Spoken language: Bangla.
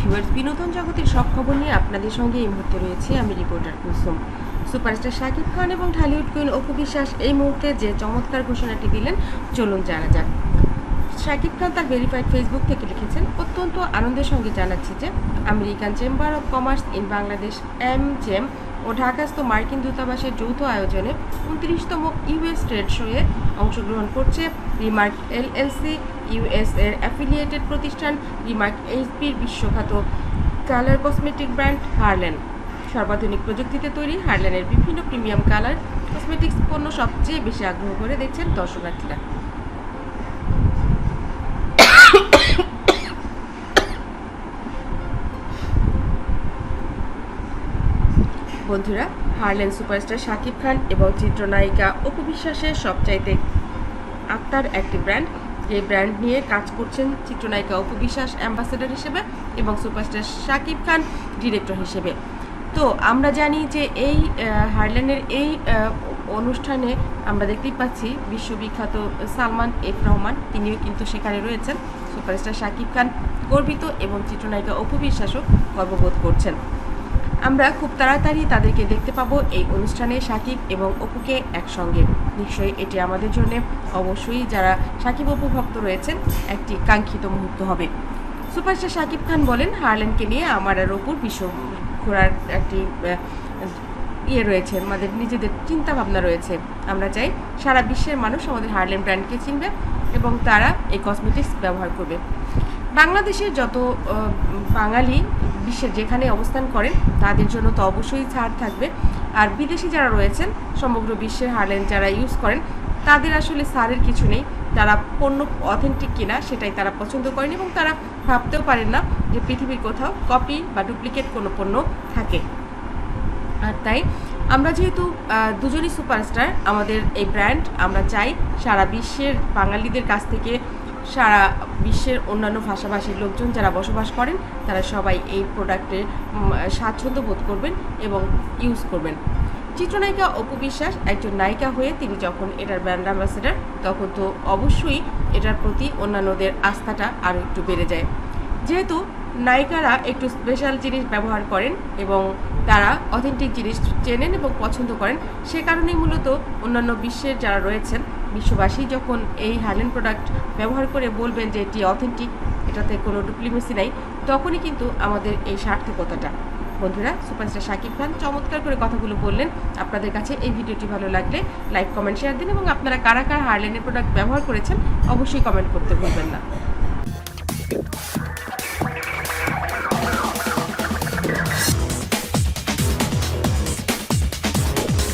ভিউয়ার্স, বিনোদন জগতের সব খবর নিয়ে আপনাদের সঙ্গে এই মুহূর্তে রয়েছে আমি রিপোর্টার কুসুম। সুপারস্টার শাকিব খান এবং ঢালিউড কুইন অপু বিশ্বাস এই মুহূর্তে যে চমৎকার ঘোষণাটি দিলেন, চলুন জানা যাক। শাকিব খান তার ভেরিফাইড ফেসবুক থেকে লিখেছেন, অত্যন্ত আনন্দের সঙ্গে জানাচ্ছি যে American chamber of commerce in Bangladesh M জেম ও ঢাকাস্থ মার্কিন দূতাবাসের যৌথ আয়োজনে উনত্রিশতম ইউএস ট্রেড শোয়ে অংশগ্রহণ করছে রিমার্ক এলএলসি ইউএস এর অ্যাফিলিয়েটেড প্রতিষ্ঠান রিমার্ক এইচপির বিশ্বখ্যাত কালার কসমেটিক ব্র্যান্ড হারলেন। সর্বাধুনিক প্রযুক্তিতে তৈরি হারলেনের বিভিন্ন প্রিমিয়াম কালার কসমেটিক্স পণ্য সবচেয়ে বেশি আগ্রহ করে দেখছেন দর্শনার্থীরা। বন্ধুরা, হারলেন সুপারস্টার শাকিব খান এবং চিত্রনায়িকা অপু বিশ্বাসের সবচাইতে আত্মার একটি ব্র্যান্ড যে ব্র্যান্ড নিয়ে কাজ করছেন চিত্রনায়িকা অপু বিশ্বাস অ্যাম্বাসেডর হিসেবে এবং সুপারস্টার শাকিব খান ডিরেক্টর হিসেবে। তো আমরা জানি যে এই হারলেনের এই অনুষ্ঠানে আমরা দেখতেই পাচ্ছি বিশ্ববিখ্যাত সালমান এফ রহমান। তিনিও কিন্তু সেখানে রয়েছেন। সুপারস্টার শাকিব খান গর্বিত এবং চিত্রনায়িকা অপু বিশ্বাসও গর্ববোধ করছেন। আমরা খুব তাড়াতাড়ি তাদেরকে দেখতে পাবো এই অনুষ্ঠানে সাকিব এবং অপুকে একসঙ্গে। নিশ্চয়ই এটি আমাদের জন্য অবশ্যই যারা সাকিব অপু ভক্ত রয়েছেন, একটি কাঙ্ক্ষিত মুহূর্ত হবে। সুপারস্টার সাকিব খান বলেন, হারলেনকে নিয়ে আমার আর অপুর বিশ্ব ঘোরার একটি ইয়ে রয়েছে, আমাদের নিজেদের চিন্তা ভাবনা রয়েছে। আমরা চাই সারা বিশ্বের মানুষ আমাদের হারলেন ব্র্যান্ডকে চিনবে এবং তারা এই কসমেটিক্স ব্যবহার করবে। বাংলাদেশের যত বাঙালি বিশ্বের যেখানে অবস্থান করেন, তাদের জন্য তো অবশ্যই ছাড় থাকবে। আর বিদেশি যারা রয়েছেন, সমগ্র বিশ্বের হারলেন যারা ইউজ করেন, তাদের আসলে সারের কিছু নেই। তারা পণ্য অথেন্টিক কিনা, সেটাই তারা পছন্দ করেন এবং তারা ভাবতেও পারেন না যে পৃথিবীর কোথাও কপি বা ডুপ্লিকেট কোনো পণ্য থাকে। আর তাই আমরা যেহেতু দুজনই সুপারস্টার আমাদের এই ব্র্যান্ড আমরা চাই সারা বিশ্বের বাঙালিদের কাছ থেকে সারা বিশ্বের অন্যান্য ভাষাভাষীর লোকজন যারা বসবাস করেন, তারা সবাই এই প্রোডাক্টে স্বাচ্ছন্দ্য বোধ করবেন এবং ইউজ করবেন। চিত্রনায়িকা অপু বিশ্বাস একজন নায়িকা হয়ে তিনি যখন এটার ব্র্যান্ড অ্যাম্বাসেডার তখন তো অবশ্যই এটার প্রতি অন্যান্যদের আস্থাটা আরও একটু বেড়ে যায়। যেহেতু নায়িকারা একটু স্পেশাল জিনিস ব্যবহার করেন এবং তারা অথেন্টিক জিনিস চেনেন এবং পছন্দ করেন। সে কারণেই মূলত অন্যান্য বিশ্বের যারা রয়েছেন, বিশ্ববাসী যখন এই হ্যান্ডেন প্রোডাক্ট ব্যবহার করে বলবেন যে এটি অথেন্টিক এটাতে কোনো ডুপ্লিমেসি নাই, তখনই কিন্তু আমাদের এই সার্থকতাটা। বন্ধুরা সুপারস্টার শাকিব খান চমৎকার করে কথাগুলো বললেন। আপনাদের কাছে এই ভিডিওটি ভালো লাগলে লাইক কমেন্ট শেয়ার দিন এবং আপনারা কারা কারা হারলেনের প্রোডাক্ট ব্যবহার করেছেন অবশ্যই কমেন্ট করতে ভুলবেন না।